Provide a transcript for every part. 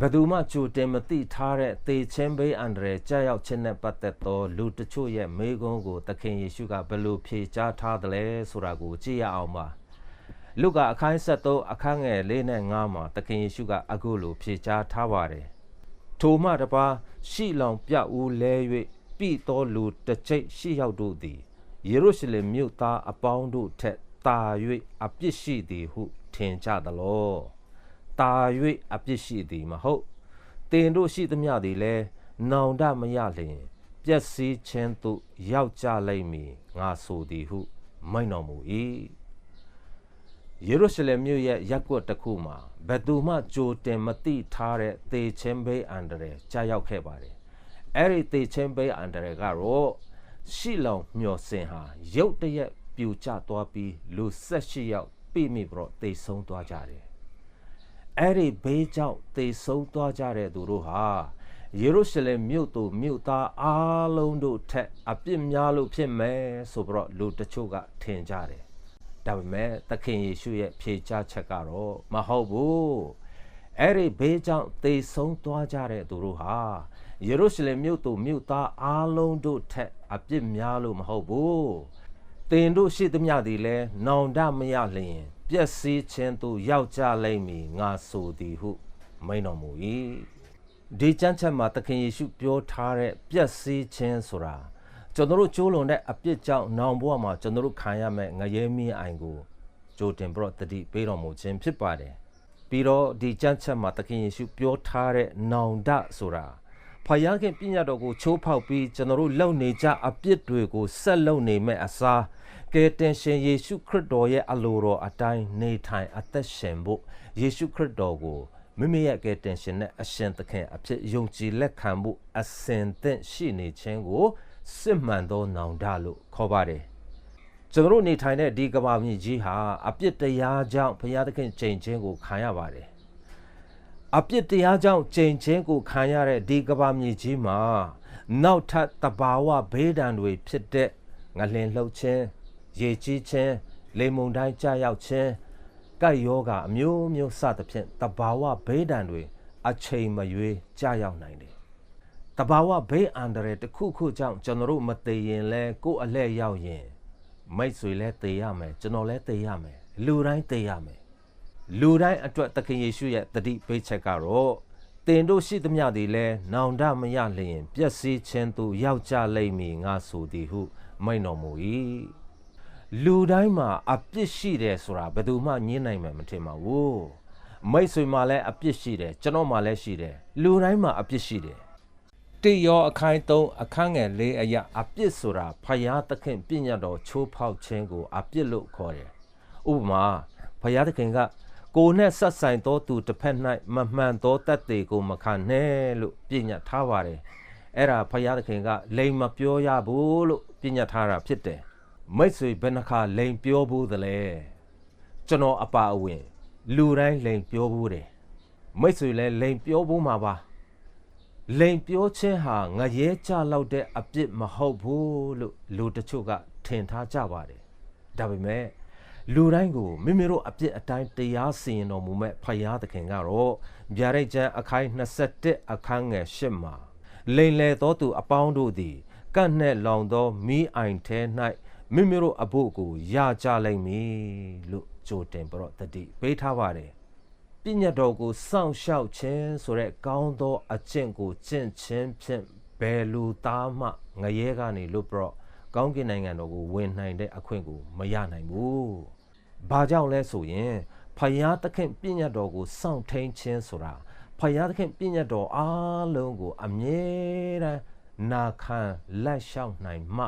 ဘယ်သူမှကြိုတင်မသိထားတဲ့သေချင်းဘေးအန္တရာယ်ကြောက်ရောက်ခြင်းနဲ့ပတ်သက်သောလူတချို့ရဲ့မေးခွန်းကိုသခင်ယေရှုကဘယ်လိုဖြေကြားထားသလဲဆိုတာကိုကြည့်ရအောင်ပါလူကအခန်း73အခန်းငယ်၄နဲ့5မှာသခင်ယေရှုကအခုလိုဖြေကြားထားပါတယ်ထိုမှတပါရှိလောင်ပြဦးလဲ၍ပြီတော်လူတစ်ချိတ်ရှိရောက်တို့သည်ယေရုရှလင်မြို့သားအပေါင်းတို့ထက်တာ၍အပြစ်ရှိသည်ဟုထင်ကြသလော တာ၍အပြစ်ရှိသည်မဟုတ်တင်တို့ရှိသမျှသည်လည်းနောင်တမရလျင်ပျက်စီးခြင်းသို့ရောက်ကြလိမ့်မည်ငါဆိုသည်ဟု မိန့်တော်မူ၏ယေရုရှလင်မြို့ရဲ့ရပ်ကွက်တစ်ခုမှာဘယ်သူမှကြိုတင်မသိထားတဲ့သေချင်းဘေးအန္တရာယ်ကြာရောက်ခဲ့ပါတယ်အဲ့ဒီသေချင်းဘေးအန္တရာယ်ကတော့ရှိလောင်မျောစင်ဟာရုတ်တရက်ပြူကျသွားပြီးလူ၁၈ယောက်ပြိမိပြီးတော့သေဆုံးသွားကြတယ် အဲ့ဒီဘေးကြောင့်သေဆုံးသွားကြတဲ့သူတို့ဟာယေရုရှလင်မြို့သူမြို့သားအားလုံးတို့ထက်အပြစ်များလို့ဖြစ်မယ်ဆိုပြီးတော့လူတချို့ကထင်ကြတယ်ဒါပေမဲ့သခင်ယေရှုရဲ့ဖြေချချက်ကတော့မဟုတ်ဘူးအဲ့ဒီဘေးကြောင့်သေဆုံးသွားကြတဲ့သူတို့ဟာယေရုရှလင်မြို့သူမြို့သားအားလုံးတို့ထက်အပြစ်များလို့မဟုတ်ဘူးတင်တို့ရှိသမျှသည်လဲနောင်တမရလျင် ပျက်စီးခြင်းသို့ရောက်ကြလိမ့်မည်ငါဆိုသည်ဟု မိန်တော်မူ၏ဒီကျမ်းချက်မှာသခင်ယေရှုပြောထားတဲ့ပျက်စီးခြင်းဆိုတာကျွန်တော်တို့ကျိုးလွန်တဲ့အပြစ်ကြောင့်နောင်ဘဝမှာကျွန်တော်တို့ခံရမယ့်ငရဲမင်းအိုင်ကိုကြိုတင်ပြီးတော့တတိပေးတော်မူခြင်းဖြစ်ပါတယ်ပြီးတော့ဒီကျမ်းချက်မှာသခင်ယေရှုပြောထားတဲ့နောင်တဆိုတာဖယားခင်ပြညတ်တော်ကိုချိုးဖောက်ပြီးကျွန်တော်တို့လုံနေကြအပြစ်တွေကိုဆက်လုံနေမဲ့အစား ကယ်တင်ရှင်ယေရှုခရစ်တော်ရဲ့အလိုတော်အတိုင်းနေထိုင်အသက်ရှင်ဖို့ယေရှုခရစ်တော်ကိုမိမိရဲ့ကယ်တင်ရှင်နဲ့အရှင်သခင်အဖြစ်ယုံကြည်လက်ခံဖို့အစဉ်သင့်ရှိနေခြင်းကိုစစ်မှန်သောနောင်တလို့ခေါ်ပါတယ်ကျွန်တော်တို့နေထိုင်တဲ့ဒီကမ္ဘာမြေကြီးဟာအပြစ်တရားကြောင့်ဘုရားသခင်ချိန်ချင်းကိုခံရပါတယ်အပြစ်တရားကြောင့်ချိန်ချင်းကိုခံရတဲ့ဒီကမ္ဘာမြေကြီးမှာနောက်ထပ်တဘာဝဘေးဒဏ်တွေဖြစ်တဲ့ငလင်လှုပ်ခြင်း ရေကြီးခြင်းလေမုန်တိုင်းကြာရောက်ခြင်းကပ်ယောဂအမျိုးမျိုးစသဖြင့်တဘာဝဘေးဒဏ်တွေအချိန်မရွေးကြာရောက်နိုင်တယ်တဘာဝဘေးအန္တရာယ်တစ်ခုခုကြောင့်ကျွန်တော်တို့မသေးရင်လဲကိုယ်အလှည့်ရောက်ရင်မိတ်ဆွေလဲသေရမယ်ကျွန်တော်လဲသေရမယ်လူတိုင်းသေရမယ်လူတိုင်းအတွက်သခင်ယေရှုရဲ့တတိပိတ်ချက်ကတော့တင်တို့ရှိသမျှသည်လဲနောင်တမရလျင်ပျက်စီးခြင်းသို့ရောက်ကြလိမ့်မည်ငါဆိုသည်ဟုမိန်တော်မူ၏ လူတိုင်းမှာအပြစ်ရှိတယ်ဆိုတာဘယ်သူမှညင်းနိုင်မှာမထင်ပါဘူးမိတ်ဆွေမှာလည်းအပြစ်ရှိတယ်ကျွန်တော်မှာလည်းရှိတယ်လူတိုင်းမှာအပြစ်ရှိတယ်တိယောအခိုင်သုံးအခန်းငယ်လေးအရာအပြစ်ဆိုတာဖယားသခင်ပြညတ်တော်ချိုးဖောက်ခြင်းကိုအပြစ်လို့ခေါ်တယ်ဥပမာဖယားသခင်ကကိုနဲ့ဆက်ဆိုင်သောသူတစ်ဖက်၌မမှန်သောတတ်သေးကိုမခံနဲ့လို့ပြညတ်ထားပါတယ်အဲ့ဒါဖယားသခင်ကလိမ်မပြောရဘူးလို့ပြညတ်ထားတာဖြစ်တယ် မိတ်ဆွေဘယ်နှခါလိန်ပြောဘူးသလဲကျွန်တော်အပါအဝင် လူတိုင်းလိန်ပြောဘူးတယ်မိတ်ဆွေလည်းလိန်ပြောဘူးမှာပါလိန်ပြောခြင်းဟာငရဲကြလောက်တဲ့အပြစ်မဟုတ်ဘူးလို့လူတချို့ကထင်ထားကြပါတယ်ဒါပေမဲ့လူတိုင်းကိုမိမိတို့အပြစ်အတိုင်းတရားစီရင်တော်မူမဲ့ဖယားသခင်ကတော့ဗျာဒိတ်ကျမ်းအခိုင်21အခန်းငယ်8မှာလိန်လေသောသူအပေါင်းတို့သည်ကန့်နှဲ့လောင်သောမိအိုင်ထဲ၌ မိမိတို့အဖို့ကိုရကြလိမ့်မည်လို့ကြိုတင်ပြီးတော့တတိပေးထားပါတယ်ပညတ်တော်ကိုစောင့်ရှောက်ခြင်းဆိုတဲ့ကောင်းသောအကျင့်ကိုကျင့်ခြင်းဖြင့်ဘယ်လူသားမှငရဲကနေလို့ပြီးတော့ကောင်းကင်နိုင်ငံတော်ကိုဝင်နိုင်တဲ့အခွင့်ကိုမရနိုင်ဘူး။ဘာကြောင့်လဲဆိုရင်ဖယားသခင်ပညတ်တော်ကိုစောင့်ထိန်ခြင်းဆိုတာဖယားသခင်ပညတ်တော်အားလုံးကိုအမြဲတမ်းနာခံလက်လျှောက်နိုင်မှ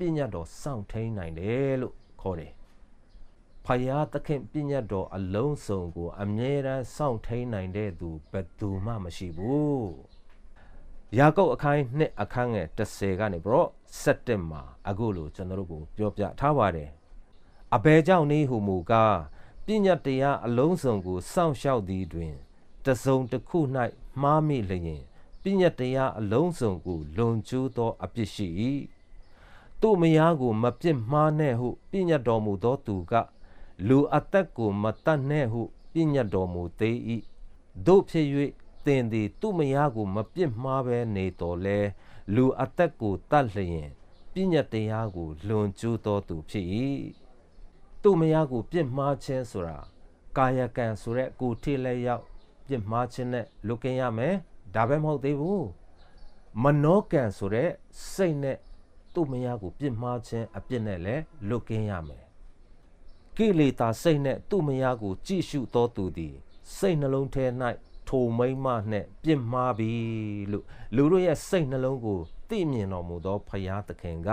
ပညတ်တော်စောင့်ထိန်နိုင်တယ်လို့ခေါ်တယ်။ဖယားသခင်ပညတ်တော်အလုံးစုံကို အမြဲတမ်းစောင့်ထိန်နိုင်တဲ့သူဘယ်သူမှမရှိဘူး။ယာကုပ်အခန်းနှစ်အခန်းငယ်30ကနေပြီးတော့7မှာအခုလိုကျွန်တော်တို့ကိုပြောပြထားပါတယ်။အဘယ်ကြောင့်နည်းဟုမူကားပညတ်တရားအလုံးစုံကိုစောင့်ရှောက်သည်တွင်တစုံတစ်ခု၌မှားမိလျင်ပညတ်တရားအလုံးစုံကိုလွန်ကျူးသောအပြစ်ရှိ၏ သူ့မယားကိုမပြစ်မှားနဲ့ဟုပြညတ်တော်မူသောသူကလူအသက်ကိုမတတ်နဲ့ဟုပြညတ်တော်မူသေး၏တို့ဖြစ်၍သင်သည် သူ့မယားကိုမပြစ်မှားဘဲနေတော်လဲလူအသက်ကိုတတ်လျင်ပြည့်ညတ်တရားကိုလွန်ကျူးတော်သူဖြစ်၏သူ့မယားကိုပြစ်မှားခြင်းဆိုတာကာယကံဆိုတဲ့ကိုထိလက်ရောက်ပြစ်မှားခြင်းနဲ့လွတ်ကင်းရမယ်ဒါပဲမဟုတ်သေးဘူးမနောကံဆိုတဲ့စိတ်နဲ့ သူ့မယားကိုပြစ်မှားခြင်းအပြစ်နဲ့လည်းလွတ်ကင်းရမယ်ကိလေသာစိတ်နဲ့သူ့မယားကို ကြည့်ရှုတော်သူသည် စိတ်နှလုံးထဲ၌ထိုမိမ့်မနဲ့ပြစ်မှားပြီလို့လူတို့ရဲ့စိတ်နှလုံးကိုသိမြင်တော်မူသောဖရာသခင်က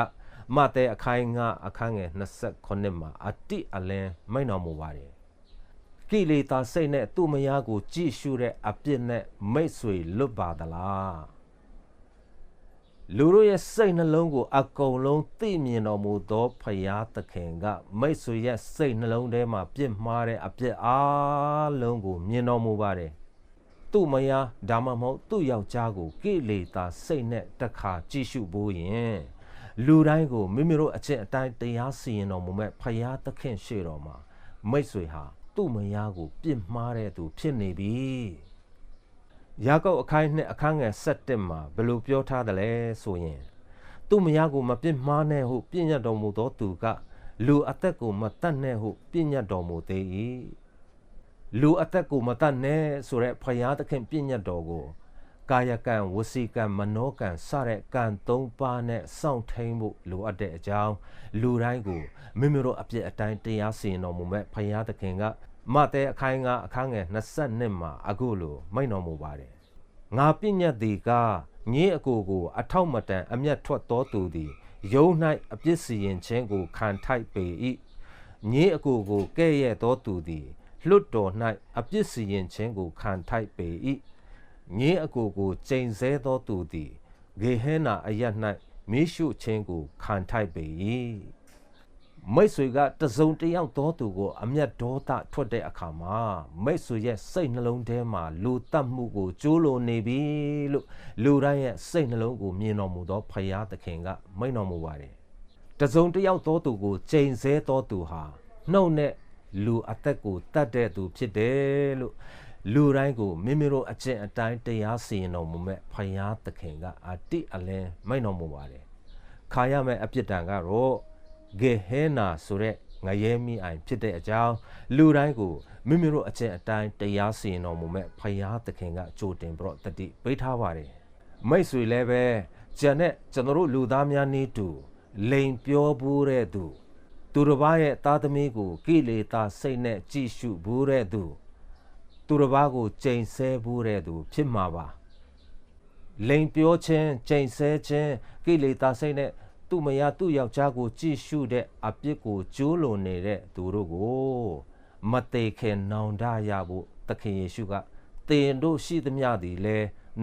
မတဲအခိုင်ငါအခန်းငယ်29မှာအတိအလင်းမိန်တော်မူပါတယ်ကိလေသာစိတ်နဲ့သူ့မယားကို ကြည့်ရှုတဲ့အပြစ်နဲ့မိတ်ဆွေလွတ်ပါသလား လူတို့ရဲ့စိတ်နှလုံးကို အကုန်လုံးသိမြင်တော်မူသောဖရာသခင်က မိတ်ဆွေရဲ့စိတ်နှလုံးထဲမှာပြစ်မှားတဲ့အပြစ်အားလုံးကို မြင်တော်မူပါတယ်သူ့မယားဒါမှမဟုတ်သူ့ယောက်ျားကိုကိလေသာစိတ်နဲ့တခါကြည့်ရှုဖို့ရင်လူတိုင်းကိုမိမိတို့အချက်အတိုင်းတရားစီရင်တော်မူမဲ့ဖရာသခင်ရှေ့တော်မှာမိတ်ဆွေဟာသူ့မယားကို ပြစ်မှားတဲ့သူဖြစ်နေပြီ ယာကုပ်အခိုင်နှစ်အခန်းငယ်7မှာဘယ်လိုပြောထားသလဲဆိုရင် သူ့မယားကိုမပြစ်မှားနဲ့ဟုပြည့်ညတ်တော်မူသောသူကလူအသက်ကိုမတတ်နဲ့ဟုပြည့်ညတ်တော်မူသေး၏လူအသက်ကိုမတတ်နဲ့ဆိုတဲ့ဖရာသခင်ပြည့်ညတ်တော်ကို ကာယကံဝစီကံမနောကံစတဲ့ကံ၃ပါးနဲ့စောင့်ထိန်ဖို့လိုအပ်တဲ့အကြောင်းလူတိုင်းကိုမိမိတို့အပြစ်အတိုင်းတရားစီရင်တော်မူမဲ့ဖရာသခင်က မတဲအခိုင်ကအခန်းငယ်22မှာအခုလိုမိန့်တော်မူပါတယ်ငါပြည့်ညတ်သည်ကညင်းအကိုကို အထောက်မတန်အမျက်ထွက်တော်သူသည်ယုံ၌အပြစ်စီရင်ခြင်းကိုခံထိုက်ပေ၏ညင်းအကိုကိုကဲ့ရဲ့တော်သူသည်လွတ်တော်၌အပြစ်စီရင်ခြင်းကိုခံထိုက်ပေ၏ညင်းအကိုကိုကျိန်ဆဲသောသူသည်ဂေဟဲနာအရ၌မိရှုခြင်းကိုခံထိုက်ပေ၏ မိတ်ဆွေကတစုံတယောက်သောသူကိုအမျက်ဒေါသထွက်တဲ့အခါမှာမိတ်ဆွေရဲ့စိတ်နှလုံးထဲမှာလူတတ်မှုကိုကျိုးလွန်နေပြီလို့လူတိုင်းရဲ့စိတ်နှလုံးကိုမြင်တော်မူသောဖရာသခင်ကမိန့်တော်မူပါတယ်တစုံတယောက်သောသူကိုကျိန်ဆဲသောသူဟာနှုတ်နဲ့လူအသက်ကိုတတ်တဲ့သူဖြစ်တယ်လို့လူတိုင်းကိုမိမိတို့အကျင့်အတိုင်းတရားစီရင်တော်မူမဲ့ဖယားသခင်ကအတိအလင်းမိန့်တော်မူပါတယ်ခါရမယ့်အပြစ်ဒဏ်ကတော့ ဂေဟဲနာဆိုတဲ့ငရဲမိအိုင်ဖြစ်တဲ့အကြောင်းလူတိုင်းကိုမိမိတို့အကျင့်အတိုင်းတရားစီရင်တော်မူမဲ့ဖယားသခင်ကကြိုတင်ပြီးတော့တတိပေးထားပါတယ်မိတ်ဆွေလည်းပဲဂျန်နဲ့ကျွန်တော်တို့လူသားများနေတူလိန်ပြောဘူးတဲ့သူ သူတစ်ပါးရဲ့သားသမီးကိုကိလေသာစိတ်နဲ့ကြည်ရှုဘူးတဲ့သူသူတစ်ပါးကိုကြိမ်ဆဲဘူးတဲ့သူ ဖြစ်မှာပါလိန်ပြောခြင်းကြိမ်ဆဲခြင်းကိလေသာစိတ်နဲ့ သူ့မယားသူ့ယောက်ျားကိုကြည်ရှုတဲ့အပြစ်ကိုကျိုးလွန်နေတဲ့သူတို့ကိုမသေးခင်နောင်တရဖို့သခင်ယေရှုကတင်တို့ရှိသမျှသည်လဲ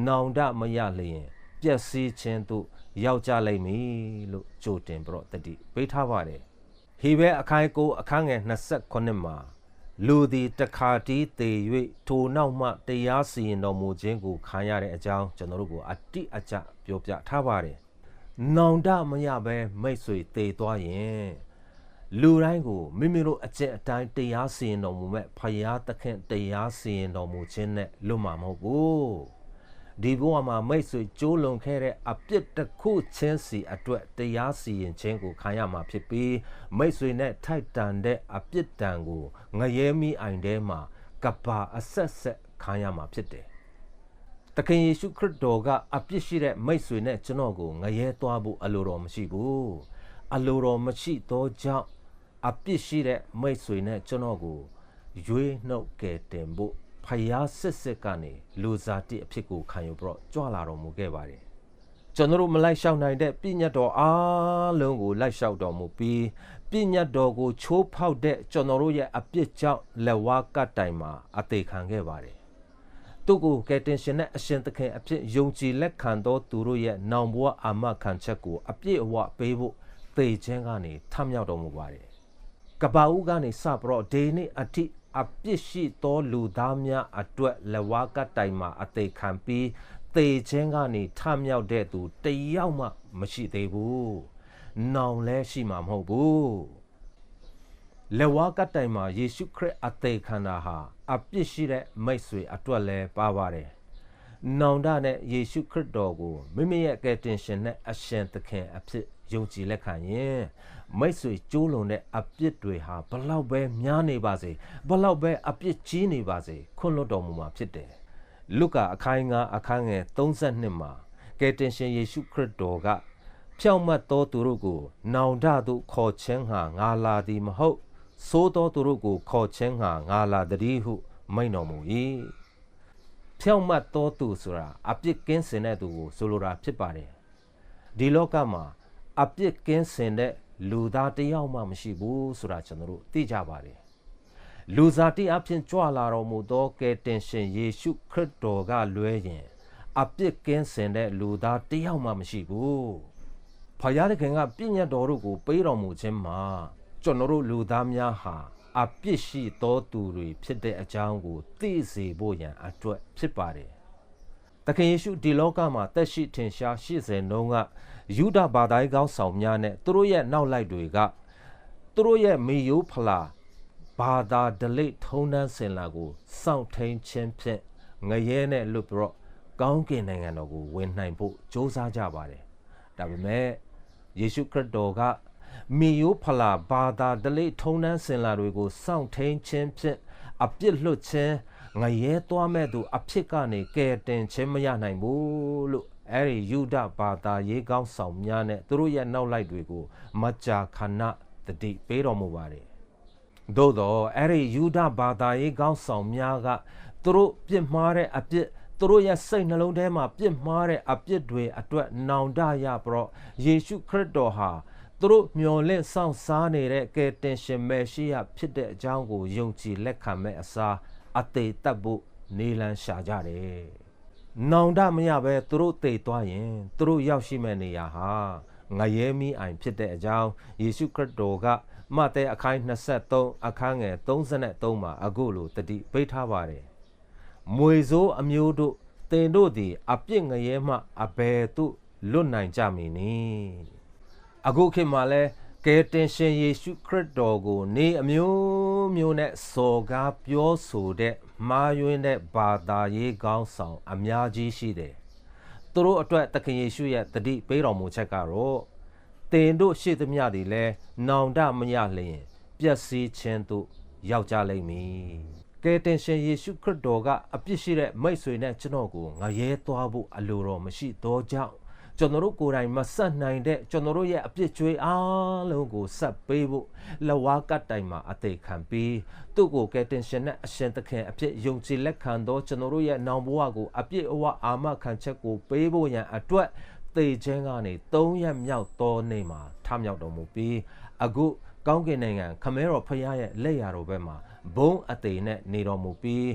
နောင်တမရလျင်ပျက်စီးခြင်းသို့ရောက်ကြလိမ့်မည်လို့ကြိုတင်ပြီးတော့တတိပေးထားပါတယ်ဟေဘဲအခိုင်ကိုအခန်းငယ်29မှာလူသည်တခါတီးသေး၍ထိုနောက်မှတရားစီရင်တော်မူခြင်းကိုခံရတဲ့အကြောင်းကျွန်တော်တို့ကိုအတိအကျပြောပြထားပါတယ်။ နောင်တမရဘဲမိတ်ဆွေတေသွားရင်လူတိုင်းကိုမိမိတို့အကျင့်အတိုင်းတရားစီရင်တော်မူမဲ့ဖရာသခင်တရားစီရင်တော်မူခြင်းနဲ့လွတ်မှာမဟုတ်ဘူး။ဒီဘဝမှာမိတ်ဆွေကျိုးလွန်ခဲ့တဲ့အပြစ်တစ်ခုချင်းစီအတွက်တရားစီရင်ခြင်းကိုခံရမှာဖြစ်ပြီးမိတ်ဆွေနဲ့ထိုက်တန်တဲ့အပြစ်ဒဏ်ကိုငရဲမိအိုင်ထဲမှာကပါအဆက်ဆက်ခံရမှာဖြစ်တယ်။ တခင်ယေရှုခရစ်တော်ကအပြစ်ရှိတဲ့မိတ်ဆွေနဲ့ကျွန်တော်ကိုငရဲသွားဖို့အလိုတော်မရှိဘူး။အလိုတော်မရှိသောကြောင့်အပြစ်ရှိတဲ့မိတ်ဆွေနဲ့ကျွန်တော်ကိုရွေးနှုတ်ကယ်တင်ဖို့ဖယားစစ်စစ်ကနေလူစားတိအဖြစ်ကိုခံယူပြီးတော့ကြွလာတော်မူခဲ့ပါတယ်ကျွန်တော်တို့မလိုက်လျှောက်နိုင်တဲ့ပြည့်ညတ်တော်အားလုံးကိုလိုက်လျှောက်တော်မူပြီးပြည့်ညတ်တော်ကိုချိုးဖောက်တဲ့ကျွန်တော်တို့ရဲ့အပြစ်ကြောင့်လက်ဝါးကတ်တိုင်မှာအသေးခံခဲ့ပါတယ် သူကိုကယ်တင်ရှင်နဲ့အရှင်သခင်အဖြစ်ယုံကြည်လက်ခံသောသူတို့ရဲ့နောင်ဘဝအာမခံချက်ကိုအပြည့်အဝပေးဖို့သေခြင်းကနေထမြောက်တော်မူပါတယ်ကပ္ပဦးကနေစပြီးတော့ဒေနေ့အထိအပြစ်ရှိသောလူသားများအတွက်လဝါကတိုင်မှာအသေးခံပြီးသေခြင်းကနေထမြောက်တဲ့သူတယောက်မှမရှိသေးဘူး။နောင်လဲရှိမှာမဟုတ်ဘူး။လက်ဝါးကတိုင်မှာယေရှုခရစ်အသေးခံတာဟာ အပြစ်ရှိတဲ့မိတ်ဆွေအတွက်လဲပါပါတယ်နောင်တနဲ့ယေရှုခရစ်တော်ကိုမိမိရဲ့ကယ်တင်ရှင်နဲ့အရှင်သခင်အဖြစ်ယုံကြည်လက်ခံရင်မိတ်ဆွေကျိုးလွန်တဲ့အပြစ်တွေဟာဘလောက်ပဲများနေပါစေဘလောက်ပဲအပြစ်ကြီးနေပါစေခွင့်လွတ်တော်မူမှာဖြစ်တယ်လုကာအခိုင်ငါအခန်းငယ်32မှာကယ်တင်ရှင်ယေရှုခရစ်တော်ကဖြောင့်မတ်သောသူတို့ကို နောင်တသို့ခေါ်ခြင်းဟာငါလာသည်မဟုတ် သိုးသောသူတို့ကိုခေါ်ခြင်းဟာငါလာသည်ဟု မိန်တော်မူ၏ဖြောင့်မတ်သောသူဆိုတာအပြစ်ကင်းစင်တဲ့သူကိုဆိုလိုတာဖြစ်ပါတယ်ဒီလောကမှာအပြစ်ကင်းစင်တဲ့လူသားတယောက်မှမရှိဘူးဆိုတာကျွန်တော်တို့သိကြပါတယ်လူစားတိအဖြစ်ကြွလာတော်မူသောကယ်တင်ရှင်ယေရှုခရစ်တော်ကလွဲရင်အပြစ်ကင်းစင်တဲ့လူသားတယောက်မှမရှိဘူးဖယားတခင်ကပြည့်ညတ်တော်တို့ကိုပေးတော်မူခြင်းမှာ ကျွန်တော်တို့လူသားများဟာအပြစ်ရှိသောသူတွေဖြစ်တဲ့အကြောင်းကိုသိစေဖို့ရန်အတွက်ဖြစ်ပါတယ်။သခင်ယေရှုဒီလောကမှာတက်ရှိထင်ရှားရှိစဉ်တုန်းကယူဒဘာသာရေးကောင်းဆောင်များနဲ့သူတို့ရဲ့နောက်လိုက်တွေကသူတို့ရဲ့မေယိုးဖလာဘာသာဒလိထုံးတန်းစင်လာကိုစောင့်ထိန်ခြင်းဖြင့်ငရဲနဲ့လွတ်ပြီးတော့ကောင်းကင်နိုင်ငံတော်ကိုဝင်နိုင်ဖို့ကြိုးစားကြပါတယ်။ဒါပေမဲ့ယေရှုခရစ်တော်က မေယိုးဖလာဘာသာဒလိထုံးတန်းစင်လာတွေကိုစောင့်ထိန်ခြင်းဖြင့်အပြစ်လွတ်ခြင်းငရဲသွားမဲ့သူ အဖြစ်ကနေကယ်တင်ခြင်းမရနိုင်ဘူးလို့အဲ့ဒီယူဒဘာသာရေးကောင်းဆောင်များနဲ့သူတို့ရဲ့နောက်လိုက်တွေကို မကြာခဏတတိပေးတော်မူပါတယ်သို့တော့အဲ့ဒီယူဒဘာသာရေးကောင်းဆောင်များကသူတို့ပြစ်မှားတဲ့အပြစ်သူတို့ရဲ့စိတ်နှလုံးထဲမှာပြစ်မှားတဲ့အပြစ်တွေအတွက်နောင်တရပြီးတော့ယေရှုခရစ်တော်ဟာ သူတို့မျော်လင့်စောင့်စားနေတဲ့ကယ်တင်ရှင်မေရှိယဖြစ်တဲ့အကြောင်းကိုယုံကြည်လက်ခံမဲ့အစားအသေးတက်ဖို့နေလန်းရှာကြတယ်။နောင်တမရပဲသူတို့တိတ်သွားရင်သူတို့ရောက်ရှိမဲ့နေရာဟာငရဲမီးအိုင်ဖြစ်တဲ့အကြောင်းယေရှုခရစ်တော်ကမဿဲအခိုင်23အခန်းငယ်33မှာအခုလိုတတိပိတ်ထားပါတယ်။မွေစိုးအမျိုးတို့တင်တို့သည် အပြစ်ငရဲမှအဘယ်သို့လွတ်နိုင်ကြမည်နည်း အခုခေတ်မှာလဲကယ်တင်ရှင်ယေရှုခရစ်တော်ကို နေအမျိုးမျိုးနဲ့စော်ကားပြောဆိုတဲ့မာယွင်းတဲ့ဘာသာရေးကောင်းဆောင် အများကြီးရှိတယ်။သူတို့အတွက်သခင်ယေရှုရဲ့တတိပေးတော်မူချက်ကတော့တင်တို့ရှိသမျှတွေလဲနောင်တမရလျင်ပျက်စီးခြင်းသို့ရောက်ကြလိမ့်မည်။ကယ်တင်ရှင်ယေရှုခရစ်တော်ကအပြစ်ရှိတဲ့မိတ်ဆွေနဲ့ကျွန်တော်ကိုငရဲသွားဖို့အလိုတော်မရှိသောကြောင့် ကျွန်တော်တို့ကိုယ်တိုင်မဆက်နိုင်တဲ့ကျွန်တော်တို့ရဲ့အပြစ်ကြွေးအားလုံးကိုဆက်ပေးဖို့လဝါကတ်တိုင်မှာအသေးခံပြီးသူ့ကိုကယ်တင်ရှင်နဲ့အရှင်သခင်အဖြစ်ယုံကြည်လက်ခံသောကျွန်တော်တို့ရဲ့နောင်ဘဝကိုအပြစ်အဝအာမခံချက်ကိုပေးဖို့ရန်အတွက်သေခြင်းကနေ၃ရက်မြောက်သောနေ့မှာထမြောက်တော်မူပြီးအခုကောင်းကင်နိုင်ငံခမဲတော်ဖခင်ရဲ့လက်ရာတော်ဘက်မှာဘုံအသေးနဲ့နေတော်မူပြီး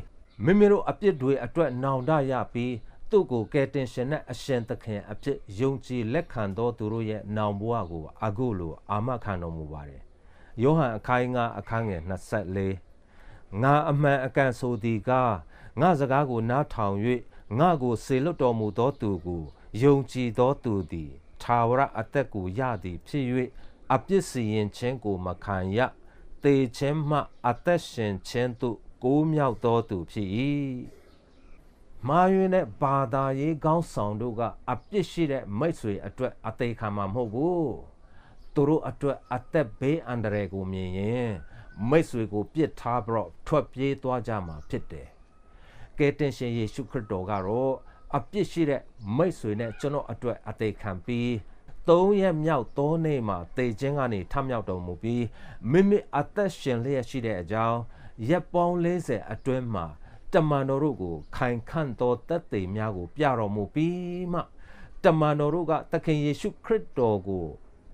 မိမိတို့အပြစ်တွေအတွက်နောင်တရပြီး သူ့ကိုကယ်တင်ရှင်နဲ့အရှင်သခင်အဖြစ်ယုံကြည်လက်ခံသောသူတို့ရဲ့နောင်ဘဝကိုအခုလိုအာမခံတော်မူပါတယ်။ယောဟန်အခိုင်ငါအခန်းငယ်24ငါအမှန်အကန်ဆိုသည်ကားငါစကားကိုနားထောင်၍ငါကိုစေလွတ်တော်မူသောသူကိုယုံကြည်သောသူသည်သာဝရအသက်ကိုရသည်ဖြစ်၍အပြစ်စီရင်ခြင်းကိုမခံရတေခြင်းမှအသက်ရှင်ခြင်းသို့ကိုးမြောက်သောသူဖြစ်၏ မာယွင်းတဲ့ဘာသာရေးကောင်းဆောင်တို့ကအပြစ်ရှိတဲ့မိတ်ဆွေအတွက်အသေးခံမှာမဟုတ်ဘူးသူတို့အတွက်အသက်ဘေးအန္တရာယ်ကိုမြင်ရင်မိတ်ဆွေကိုပြစ်ထားပြီးတော့ထွက်ပြေးသွားကြမှာဖြစ်တယ်ကယ်တင်ရှင်ယေရှုခရစ်တော်ကတော့အပြစ်ရှိတဲ့မိတ်ဆွေနဲ့ကျွန်တော်အတွက်အသေးခံပြီးသုံးရက်မြောက်သောနေ့မှာတေခြင်းကနေထမြောက်တော်မူပြီးမိမိအသက်ရှင်လျက်ရှိတဲ့အကြောင်းရက်ပေါင်း40အတွင်းမှာ တမန်တော်တို့ကို ခိုင်ခန့်သောတက်သိများကို ပြတော်မူပြီးမှတမန်တော်တို့ကသခင်ယေရှုခရစ်တော်ကို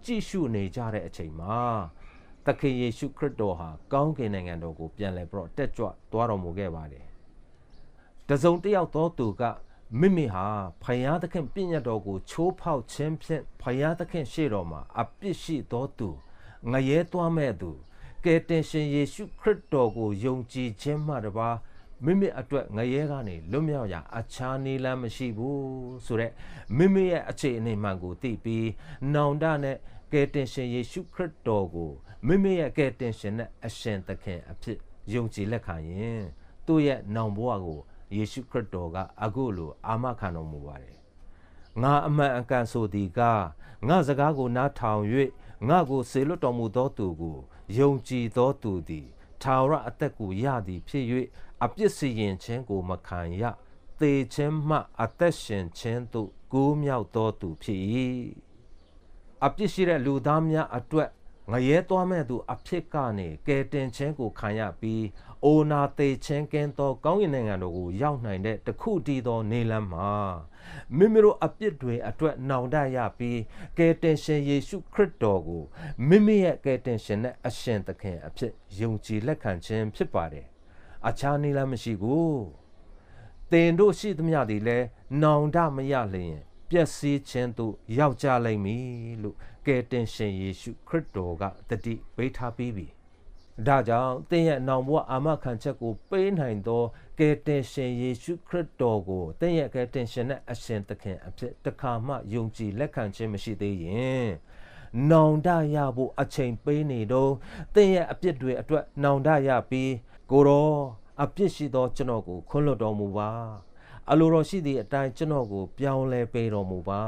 ကြည့်ရှုနေကြတဲ့အချိန်မှာသခင်ယေရှုခရစ်တော်ဟာကောင်းကင်နိုင်ငံတော်ကိုပြန်လည်ပြီးတော့တက်ကြွသွားတော်မူခဲ့ပါတယ်။တစုံတစ်ယောက်သောသူကမိမိဟာဖယားသခင်ပြည့်ညတ်တော်ကိုချိုးဖောက်ခြင်းဖြင့်ဖယားသခင်ရှေ့တော်မှာအပြစ်ရှိသောသူငရဲသွားမဲ့သူကယ်တင်ရှင်ယေရှုခရစ်တော်ကိုယုံကြည်ခြင်းမှတပါး မိမိအတွက်ငရဲကနေလွတ်မြောက်ရာအခြားနည်းလမ်းမရှိဘူးဆိုတော့မိမိရဲ့အခြေအနေမှန်ကိုသိပြီးနောင်တနဲ့ကယ်တင်ရှင်ယေရှုခရစ်တော်ကိုမိမိရဲ့ကယ်တင်ရှင်နဲ့အရှင်သခင်အဖြစ်ယုံကြည်လက်ခံရင်သူ့ရဲ့နောင်ဘဝကိုယေရှုခရစ်တော်ကအခုလိုအာမခံတော်မူပါတယ်ငါအမှန်အကန်ဆိုသည်ကငါစကားကိုနားထောင်၍ငါကိုစေလွတ်တော်မူသောသူကိုယုံကြည်သောသူသည်ထာဝရအသက်ကိုရသည်ဖြစ်၍ အပြစ်စီရင်ခြင်းကိုမခံရသေခြင်းမှအသက်ရှင်ခြင်းသို့ကိုးမြောက်သောသူဖြစ်၏အပြစ်ရှိတဲ့လူသားများအတွက်ငရဲသွားမဲ့သူအဖြစ်ကနေကယ်တင်ခြင်းကိုခံရပြီးအိုနာသေးခြင်းကင်းသောကောင်းကင်နိုင်ငံတော်ကိုရောက်နိုင်တဲ့တခုတည်းသောနေလမ်းမှာမိမိတို့အပြစ်တွေအတွက်နောင်တရပြီးကယ်တင်ရှင်ယေရှုခရစ်တော်ကိုမိမိရဲ့ကယ်တင်ရှင်နဲ့အရှင်သခင်အဖြစ်ယုံကြည်လက်ခံခြင်းဖြစ်ပါတယ် အခြားနေလမ်းမရှိဘူးတင်တို့ရှိသမျှသည်လည်းနောင်တမရလျင်ပျက်စီးခြင်းသို့ရောက်ကြလိမ့်မည်လို့ကယ်တင်ရှင်ယေရှုခရစ်တော်ကတတိပေးထားပြီးပြီ။ဒါကြောင့်သင်ရဲ့နောင်ဘဝအာမခံချက်ကိုပေးနိုင်သောကယ်တင်ရှင်ယေရှုခရစ်တော်ကိုသင်ရဲ့ကယ်တင်ရှင်နဲ့အရှင်သခင်အဖြစ်တခါမှယုံကြည်လက်ခံခြင်းမရှိသေးရင်နောင်တရဖို့အချိန်ပေးနေတော့သင်ရဲ့အပြစ်တွေအတွက်နောင်တရပြီး ကိုရောအပြစ်ရှိသောကျွန်တော်ကိုခွင့်လွှတ်တော်မူပါအလိုတော်ရှိသည့်အတိုင်းကျွန်တော်ကို ပြောင်းလဲပေးတော်မူပါ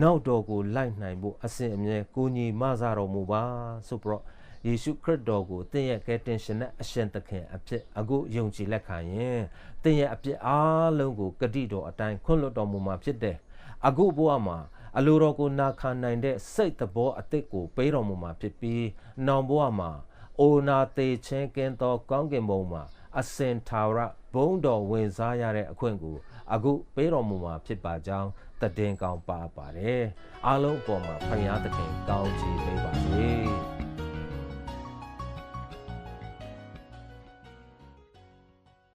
နောက်တော်ကိုလိုက်နိုင်ဖို့အစဉ်အမြဲကိုညီမဆတော်မူပါဆိုပြီးတော့ယေရှုခရစ်တော်ကိုသင်ရဲ့ကယ်တင်ရှင်နဲ့အရှင်သခင်အဖြစ်အခုယုံကြည်လက်ခံရင်သင်ရဲ့အပြစ်အားလုံးကိုကတိတော်အတိုင်းခွင့်လွှတ်တော်မူမှာဖြစ်တယ်အခုဘဝမှာအလိုတော်ကိုနာခံနိုင်တဲ့စိတ်သဘောအသစ်ကိုပေးတော်မူမှာဖြစ်ပြီးနောင်ဘဝမှာ အိုနာသေးချင်းကင်းသောကောင်းကင်ဘုံမှာအစင်ထာဝရဘုံတော်ဝင်စားရတဲ့အခွင့်ကိုအခုပေးတော်မူမှာဖြစ်ပါကြောင်းတည်င်းကောင်းပါပါတယ်အားလုံးအပေါ်မှာဖခင်သခင်ကောင်းချီးပေးပါစေ